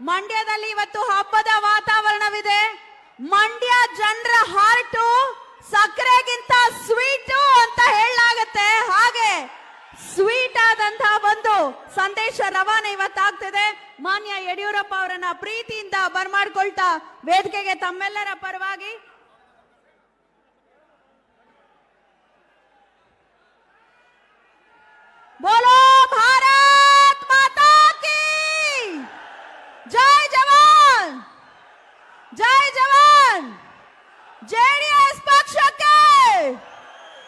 ಮಂಡ್ಯದಲ್ಲಿ ಇವತ್ತು ಹಬ್ಬದ ವಾತಾವರಣವಿದೆ. ಮಂಡ್ಯ ಜನರ ಹಾರ್ಟು ಸಕ್ಕರೆಗಿಂತ ಸ್ವೀಟು ಅಂತ ಹೇಳಲಾಗತ್ತೆ. ಹಾಗೆ ಸ್ವೀಟ್ ಆದಂತಹ ಒಂದು ಸಂದೇಶ ರವಾನೆ ಇವತ್ತಾಗ್ತಿದೆ. ಮಾನ್ಯ ಯಡಿಯೂರಪ್ಪ ಅವರನ್ನ ಪ್ರೀತಿಯಿಂದ ಬರ್ಮಾಡ್ಕೊಳ್ತಾ, ವೇದಿಕೆಗೆ ತಮ್ಮೆಲ್ಲರ ಪರವಾಗಿ ಜೆಡಿಎಸ್ ಪಕ್ಷಕ್ಕೆ,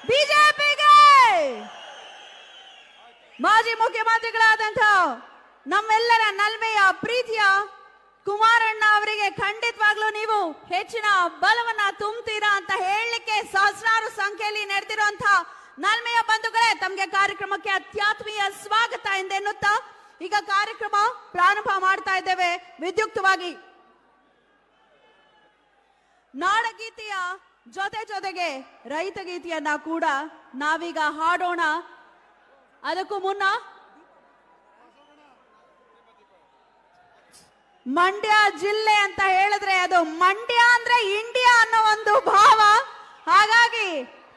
ಬಿಜೆಪಿಗೆ. ಮಾಜಿ ಮುಖ್ಯಮಂತ್ರಿಗಳಾದಂತಹ ನಮ್ಮೆಲ್ಲರ ನಲ್ಮೆಯ ಪ್ರೀತಿಯ ಕುಮಾರಣ್ಣ ಅವರಿಗೆ ಖಂಡಿತವಾಗ್ಲೂ ನೀವು ಹೆಚ್ಚಿನ ಬಲವನ್ನ ತುಂಬ್ತೀರಾ ಅಂತ ಹೇಳಲಿಕ್ಕೆ ಸಹಸ್ರಾರು ಸಂಖ್ಯೆಯಲ್ಲಿ ನಡೆದಿರುವಂತಹ ನಲ್ಮೆಯ ಬಂಧುಗಳೇ, ತಮಗೆ ಕಾರ್ಯಕ್ರಮಕ್ಕೆ ಅತ್ಯಾತ್ಮೀಯ ಸ್ವಾಗತ ಎಂದೆನ್ನುತ್ತಾ ಈಗ ಕಾರ್ಯಕ್ರಮ ಪ್ರಾರಂಭ ಮಾಡ್ತಾ ಇದ್ದೇವೆ. ವಿದ್ಯುಕ್ತವಾಗಿ ನಾಡಗೀತೆಯ ಜೊತೆ ಜೊತೆಗೆ ರೈತ ಗೀತೆಯನ್ನ ಕೂಡ ನಾವೀಗ ಹಾಡೋಣ. ಅದಕ್ಕೂ ಮುನ್ನ ಮಂಡ್ಯ ಜಿಲ್ಲೆ ಅಂತ ಹೇಳಿದ್ರೆ ಅದು ಮಂಡ್ಯ ಅಂದ್ರೆ ಇಂಡಿಯಾ ಅನ್ನೋ ಒಂದು ಭಾವ. ಹಾಗಾಗಿ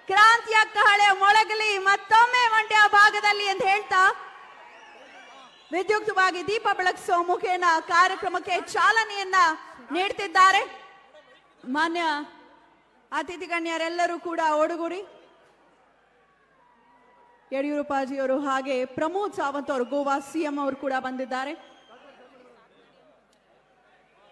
ಕ್ರಾಂತಿಯ ಕಹಳೆ ಮೊಳಗಲಿ ಮತ್ತೊಮ್ಮೆ ಮಂಡ್ಯ ಭಾಗದಲ್ಲಿ ಅಂತ ಹೇಳ್ತಾ, ವಿದ್ಯುಕ್ತವಾಗಿ ದೀಪ ಬೆಳಗಿಸೋ ಮುಖೇನ ಕಾರ್ಯಕ್ರಮಕ್ಕೆ ಚಾಲನೆಯನ್ನ ನೀಡ್ತಿದ್ದಾರೆ. ಮಾನ್ಯ ಅತಿಥಿ ಗಣ್ಯರೆಲ್ಲರೂ ಕೂಡ ಒಡಗೂಡಿ. ಯಡಿಯೂರಪ್ಪಾಜಿಯವರು ಹಾಗೆ ಪ್ರಮೋದ್ ಸಾವಂತ್ ಅವರು, ಗೋವಾ ಸಿಎಂ ಅವರು ಕೂಡ ಬಂದಿದ್ದಾರೆ.